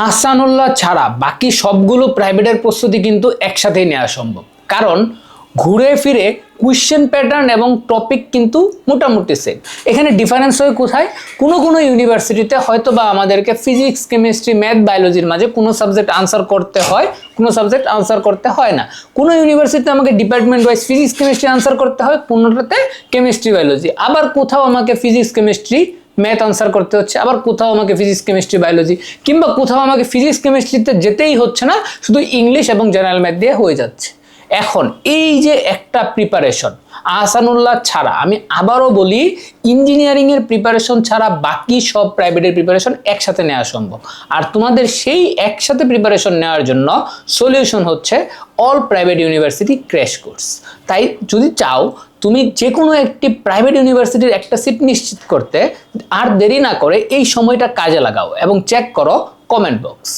আহসানুল্লাহ ছাড়া বাকি সবগুলো প্রাইভেটের প্রস্তুতি কিন্তু একসাথেই নেওয়া সম্ভব। কারণ ঘুরে ফিরে কোয়েশ্চেন প্যাটার্ন এবং টপিক কিন্তু মোটামুটি সেম এখানে ডিফারেন্স হয় কোথায়? কোনো কোনো ইউনিভার্সিটিতে হয়তো বা আমাদেরকে ফিজিক্স কেমিস্ট্রি ম্যাথ বায়োলজির মাঝে কোনো সাবজেক্ট আনসার করতে হয়, কোনো সাবজেক্ট আনসার করতে হয় না। কোনো ইউনিভার্সিটিতে আমাকে department wise physics chemistry answer করতে হয়, কোনোটাতে কেমিস্ট্রি বায়োলজি আবার কোথাও আমাকে ফিজিক্স কেমিস্ট্রি ম্যাথ আনসার করতে হচ্ছে। আবার কোথাও আমাকে ফিজিক্স কেমিস্ট্রি বায়োলজি কিংবা কোথাও আমাকে ফিজিক্স কেমিস্ট্রিতে যেতেই হচ্ছে না, শুধু ইংলিশ এবং জেনারেল ম্যাথ দিয়ে হয়ে যাচ্ছে। এখন এই যে একটা প্রিপারেশন আহসানুল্লাহ ছাড়া, আমি আবারও বলি ইঞ্জিনিয়ারিং এর প্রিপারেশন ছাড়া বাকি সব প্রাইভেটের প্রিপারেশন একসাথে নেওয়া সম্ভব। আর তোমাদের সেই একসাথে প্রিপারেশন নেওয়ার জন্য সলিউশন হচ্ছে all private university crash course তাই যদি চাও, তুমি যে কোনো একটি প্রাইভেট ইউনিভার্সিটির একটা সিট নিশ্চিত করতে আর দেরি না করে এই সময়টা কাজে লাগাও এবং চেক করো কমেন্ট বক্স